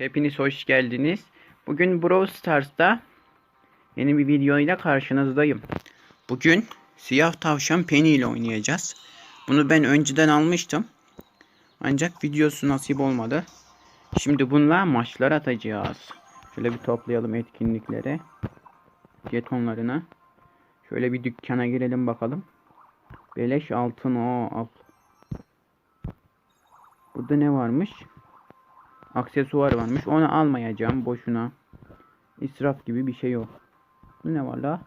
Hepiniz hoş geldiniz. Bugün Brawl Stars'ta yeni bir videoyla karşınızdayım. Bugün siyah tavşan Penny ile oynayacağız. Bunu ben önceden almıştım. Ancak videosu nasip olmadı. Şimdi bununla maçlar atacağız. Şöyle bir toplayalım etkinlikleri. Jetonlarını. Şöyle bir dükkana girelim bakalım. Beleş altın o al. Burada ne varmış? Aksesuar varmış. Onu almayacağım boşuna. İsraf gibi bir şey yok. Bu ne var la?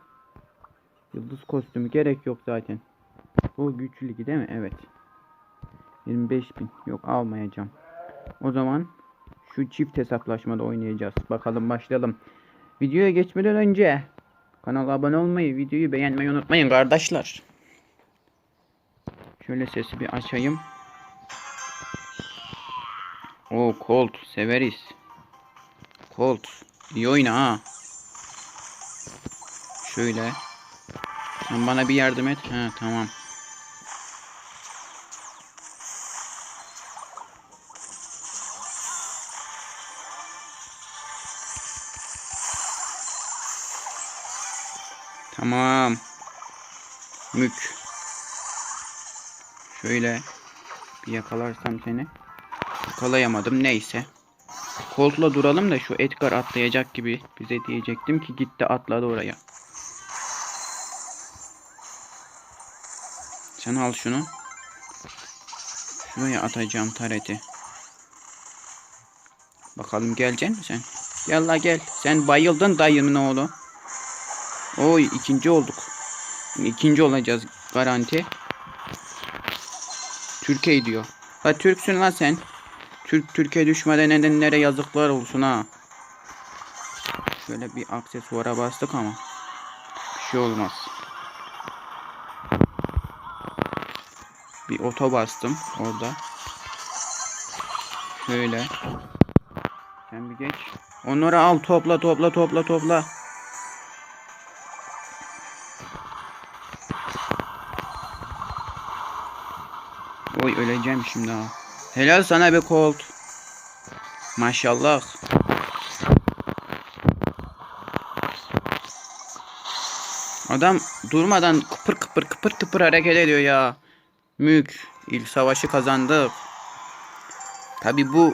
Yıldız kostümü gerek yok zaten. Bu güçlü ligi değil mi? Evet. 25 bin. Yok almayacağım. O zaman şu çift hesaplaşmada oynayacağız. Bakalım başlayalım. Videoya geçmeden önce kanala abone olmayı, videoyu beğenmeyi unutmayın kardeşler. Şöyle sesi bir açayım. O Colt severiz. Colt iyi oyna ha. Şöyle. Sen bana bir yardım et. Ha tamam. Tamam. Mük. Şöyle bir yakalarsam seni. Yakalayamadım neyse. Colt'la duralım da şu Edgar atlayacak gibi bize diyecektim ki gitti atladı oraya. Sen al şunu. Şuraya atacağım tareti. Bakalım gelecek misin sen? Gel la gel. Sen bayıldın dayımın oğlu. Oy ikinci olduk. İkinci olacağız garanti. Türkiye diyor. La Türksün la sen. Türk Türkiye düşmeden nedenlere yazıklar olsun ha. Şöyle bir aksesuara bastık ama. Bir şey olmaz. Bir oto bastım orada. Şöyle. Sen bir geç. Onları al topla topla topla topla. Oy öleceğim şimdi ha. Helal sana be Colt. Maşallah. Adam durmadan kıpır kıpır kıpır kıpır hareket ediyor ya. Mük. İlk savaşı kazandık. Tabi bu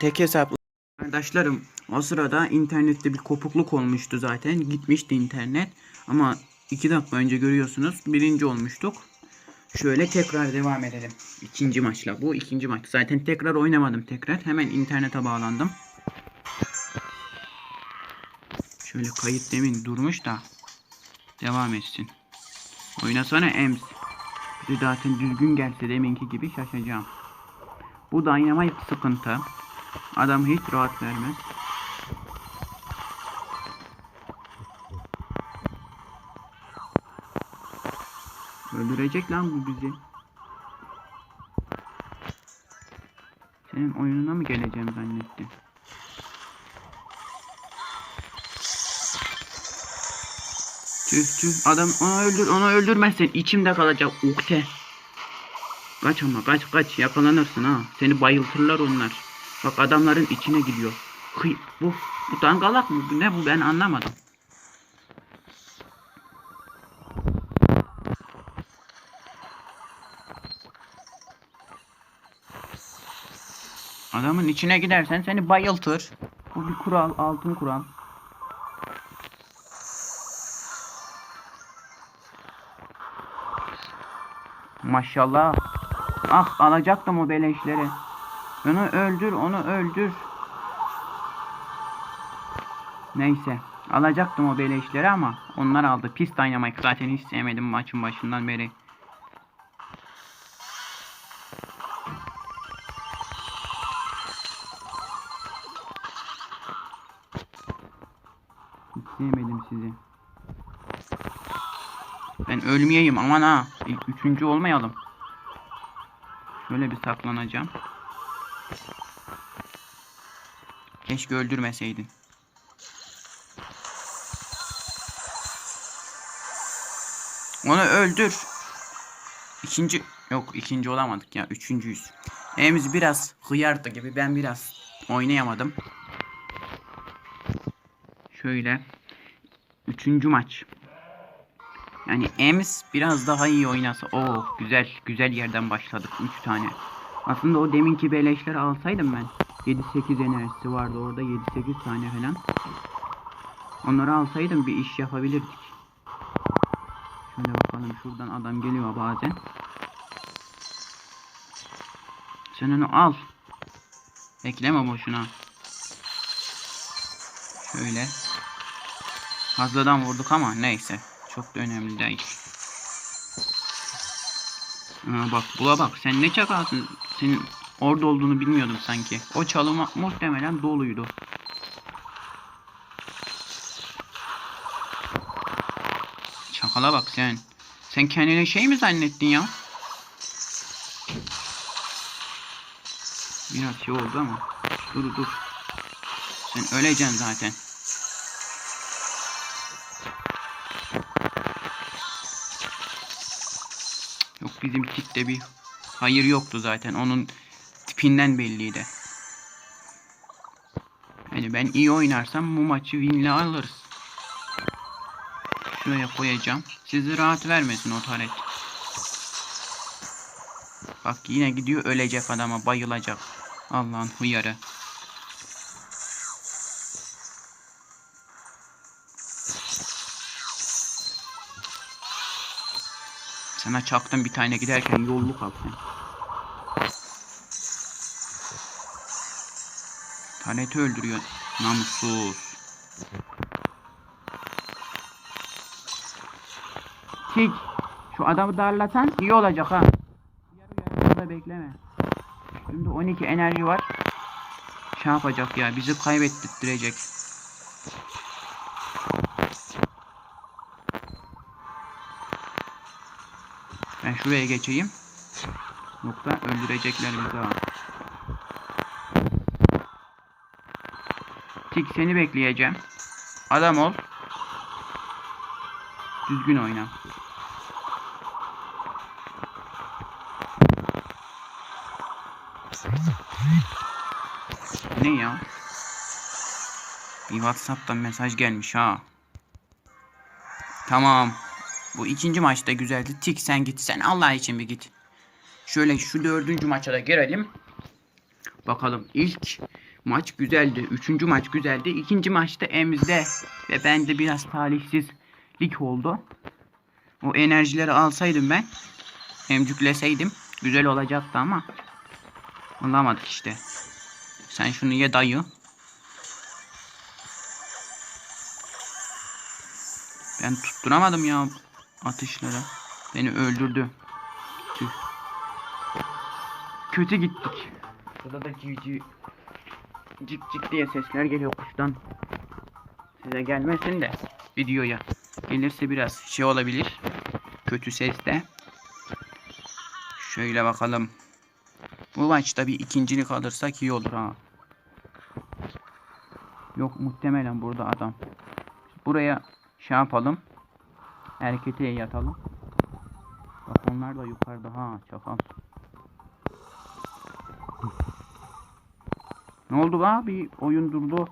tek hesaplı. Arkadaşlarım o sırada internette bir kopukluk olmuştu zaten. Gitmişti internet. Ama iki dakika önce görüyorsunuz birinci olmuştuk. Şöyle tekrar devam edelim. İkinci maçla. Bu ikinci maç. Zaten tekrar oynamadım tekrar. Hemen internete bağlandım. Şöyle kayıt demin durmuş da devam etsin. Oynasana Ems. Bir zaten düzgün gelse deminki gibi şaşacağım. Bu dynamite sıkıntı. Adam hiç rahat vermez. Öldürecek lan bu bizi. Senin oyununa mı geleceğim zannettim. Tüh tüh adam onu öldür onu öldürmezsen içimde kalacak ukte. Kaç ama kaç kaç yakalanırsın ha. Seni bayıltırlar onlar. Bak adamların içine gidiyor. Hıy, bu bu dangalak mı? Bu ne bu ben anlamadım. Adamın içine gidersen seni bayıltır. Bu bir kural, altın kural. Maşallah. Ah alacaktım o beleşleri. Onu öldür, onu öldür. Neyse. Alacaktım o beleşleri ama onlar aldı. Pis dynamite zaten hiç sevmedim maçın başından beri. Hiç sevmedim sizi. Ben ölmeyeyim aman ha. İlk üçüncü olmayalım. Şöyle bir saklanacağım. Keşke öldürmeseydin. Onu öldür. İkinci yok ikinci olamadık ya üçüncüyüz. Evimiz biraz hıyardı gibi ben biraz oynayamadım. Şöyle. Üçüncü maç. Yani Ems biraz daha iyi oynasa. Oh güzel güzel yerden başladık. 3 tane. Aslında o deminki beleşleri alsaydım ben. 7-8 enerjisi vardı orada 7-8 tane falan. Onları alsaydım bir iş yapabilirdik. Şöyle bakalım şuradan adam geliyor bazen. Sen onu al. Bekleme boşuna. Şöyle. Fazladan vurduk ama neyse. Çok da önemli değil. Aa, bak bula bak sen ne çakalsın. Senin orada olduğunu bilmiyordum sanki. O çalıma muhtemelen doluydu. Çakala bak sen. Sen kendine şey mi zannettin ya? Biraz şey oldu ama. Dur dur. Sen öleceksin zaten. Bizim tipte bir hayır yoktu zaten. Onun tipinden belliydi. Yani ben iyi oynarsam bu maçı winle alırız. Şuraya koyacağım. Sizi rahat vermesin o taret. Bak yine gidiyor ölecek adama bayılacak. Allah'ın huyarı. Sana çaktım bir tane giderken yolluk al. Taneti öldürüyor. Namussuz. Tik. Şu adamı darlasan iyi olacak ha. Yarıda bekleme. Şimdi 12 enerji var. Şey yapacak ya bizi kaybettirecek. Ben şuraya geçeyim. Yoksa öldürecekler bizi ha. Tik seni bekleyeceğim. Adam ol. Düzgün oyna. Ne ya? Bir Whatsapp'tan mesaj gelmiş ha. Tamam. Bu ikinci maçta güzeldi. Tik sen git. Sen Allah için bir git. Şöyle şu dördüncü maça da girelim. Bakalım ilk maç güzeldi. Üçüncü maç güzeldi. İkinci maçta Emz'de ve bende biraz talihsizlik oldu. O enerjileri alsaydım ben. Emcükleseydim. Güzel olacaktı ama. Alamadık işte. Sen şunu ye dayı. Ben tutturamadım ya atışları. Beni öldürdü. Tüh. Kötü gittik. Burada da cici cik cik diye sesler geliyor kuştan. Size gelmesin de videoya. Gelirse biraz şey olabilir. Kötü ses de. Şöyle bakalım. Bu maçta bir ikincilik alırsak iyi olur ha. Yok muhtemelen burada adam. Buraya şey yapalım. Harekete yatalım. Bak onlar da yukarıda ha çakal. Ne oldu la? Bir oyun durdu.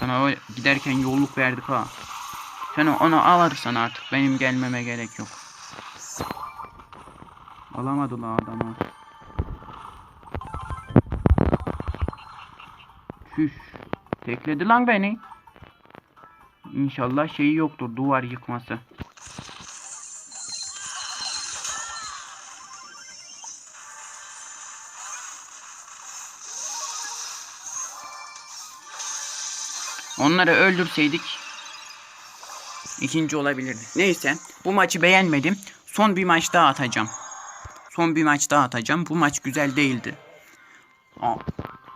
Sana o giderken yolluk verdik ha. Sen onu alırsan artık benim gelmeme gerek yok. Alamadı la adamı. Şüş. Tekledi lan beni. İnşallah şeyi yoktur duvar yıkması. Onları öldürseydik ikinci olabilirdik. Neyse bu maçı beğenmedim. Son bir maç daha atacağım. Son bir maç daha atacağım. Bu maç güzel değildi. Aa,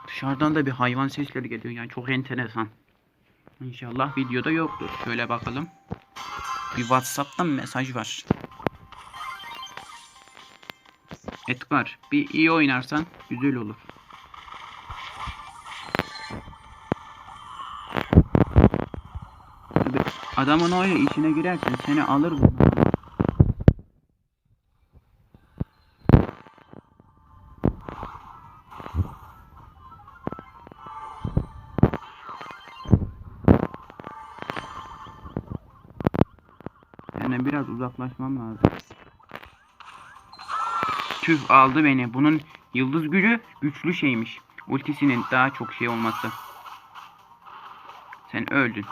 dışarıdan da bir hayvan sesleri geliyor yani çok enteresan. İnşallah videoda yoktur. Şöyle bakalım. Bir Whatsapp'tan mesaj var. Edgar bir iyi oynarsan güzel olur. Adamın o işine girersen seni alır bu. Biraz uzaklaşmam lazım. Tüh aldı beni. Bunun yıldız gücü güçlü şeymiş. Ultisinin daha çok şey olması. Sen öldün.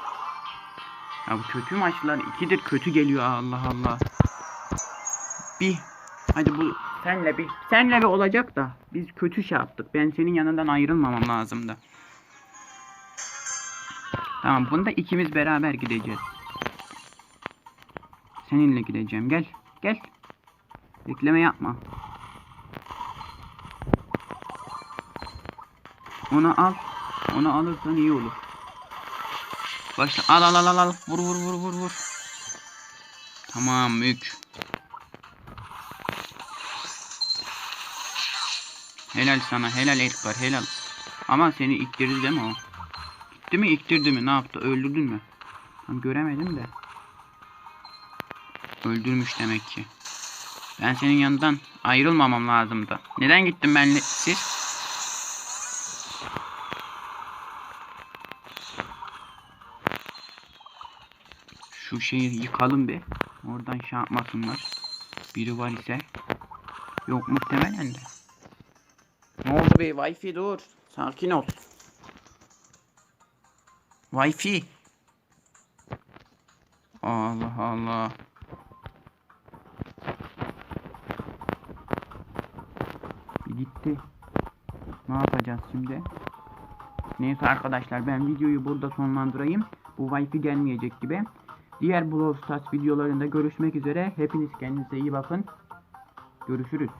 Ya bu kötü maçlar ikidir kötü geliyor Allah Allah. Bir hadi bu senle bir senle bir olacak da biz kötü şey yaptık. Ben senin yanından ayrılmamam lazımdı. Tamam bunda ikimiz beraber gideceğiz. Seninle gideceğim. Gel. Gel. Bekleme yapma. Onu al. Onu alırsan iyi olur. Başla. Al al al al al. Vur vur vur vur vur. Tamam mük. Helal sana. Helal Edgar. Helal. Ama seni iktirdi değil mi o? Gitti mi iktirdi mi? Ne yaptı? Öldürdün mü? Tam göremedim de. Öldürmüş demek ki. Ben senin yanından ayrılmamam lazımdı. Neden gittin benle siz? Şu şeyi yıkalım bir. Oradan şey yapmasınlar. Biri var ise. Yok muhtemelen de. Ne oldu be Wi-Fi dur. Sakin ol. Wi-Fi. Allah Allah. Bir gitti. Ne yapacağız şimdi? Neyse arkadaşlar ben videoyu burada sonlandırayım. Bu Wi-Fi gelmeyecek gibi. Diğer Brawl Stars videolarında görüşmek üzere. Hepiniz kendinize iyi bakın. Görüşürüz.